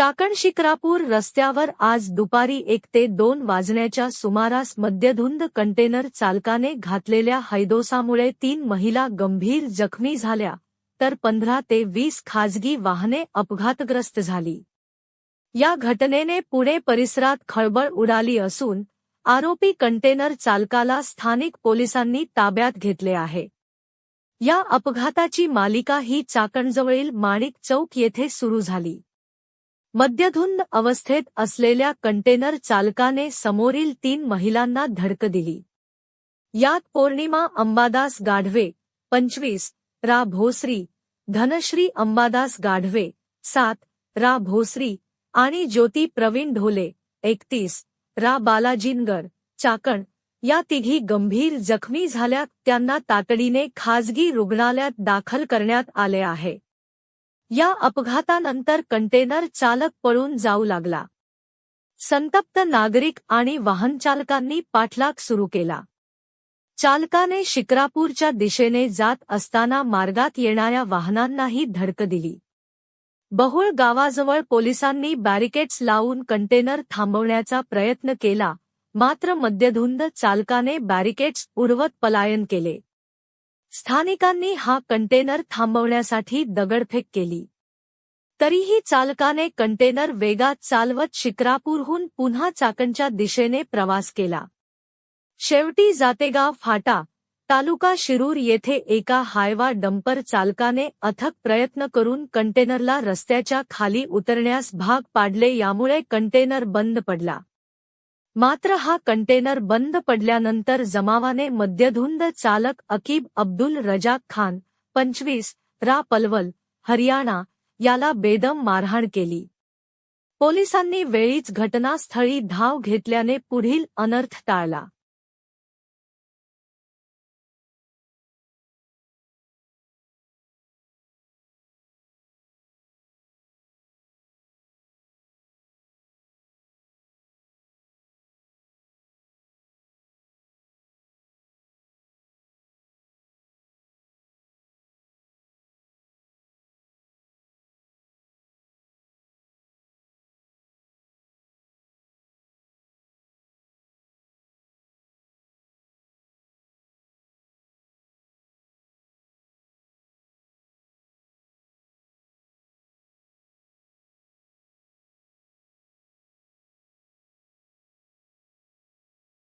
चाकण शिक्रापूर रस्त्यावर आज दुपारी एक ते दोन वाजण्याच्या सुमारास मद्यधुंद कंटेनर चालकाने घातलेल्या हैदोसामुळे तीन महिला गंभीर जखमी झाल्या तर पंधरा ते वीस खाजगी वाहने अपघातग्रस्त झाली. या घटनेने पुणे परिसरात खळबळ उडाली असून आरोपी कंटेनर चालकाला स्थानिक पोलिसांनी ताब्यात घेतले आहे. या अपघाताची मालिका ही चाकणजवळील माणिक चौक येथे सुरू झाली. मद्यधुंद अवस्थेत असलेल्या कंटेनर चालकाने समोरील तीन महिलांना धडक दिली. यात पौर्णिमा अंबादास गाढवे पंचवीस रा भोसरी धनश्री अंबादास गाढवे सात रा भोसरी आणि ज्योती प्रवीण ढोले एकतीस रा बालाजिनगर चाकण या तिघी गंभीर जखमी झाल्या त्यांना तातडीने खाजगी रुग्णालयात दाखल करण्यात आले आहे. या अपघातानंतर कंटेनर चालक पळून जाऊ लागला. संतप्त नागरिक आणि वाहनचालकांनी पाठलाग सुरू केला. चालकाने शिक्रापूरच्या दिशेने जात असताना मार्गात येणाऱ्या वाहनांनाही धडक दिली. बहुळ गावाजवळ पोलिसांनी बॅरिकेड्स लावून कंटेनर थांबवण्याचा प्रयत्न केला मात्र मद्यधुंद चालकाने बॅरिकेड्स उडवत पलायन केले. स्थानिकांनी हा कंटेनर थांबवण्यासाठी दगडफेक केली. तरीही चालकाने कंटेनर वेगात चालवत शिक्रापूरहून पुन्हा चाकणच्या दिशेने प्रवास केला. शेवटी जातेगाव फाटा तालुका शिरूर येथे एका हायवा डंपर चालकाने अथक प्रयत्न करून कंटेनरला रस्त्याच्या खाली उतरण्यास भाग पाडले यामुळे कंटेनर बंद पडला. मात्र हा कंटेनर बंद पडल्यानंतर जमावाने मद्यधुंद चालक अकीब अब्दुल रजाक खान पंचवीस रा. पलवल हरियाणा याला बेदम मारहाण केली. पोलिसांनी वेळीच घटनास्थळी धाव घेतल्याने पुढील अनर्थ टाळला.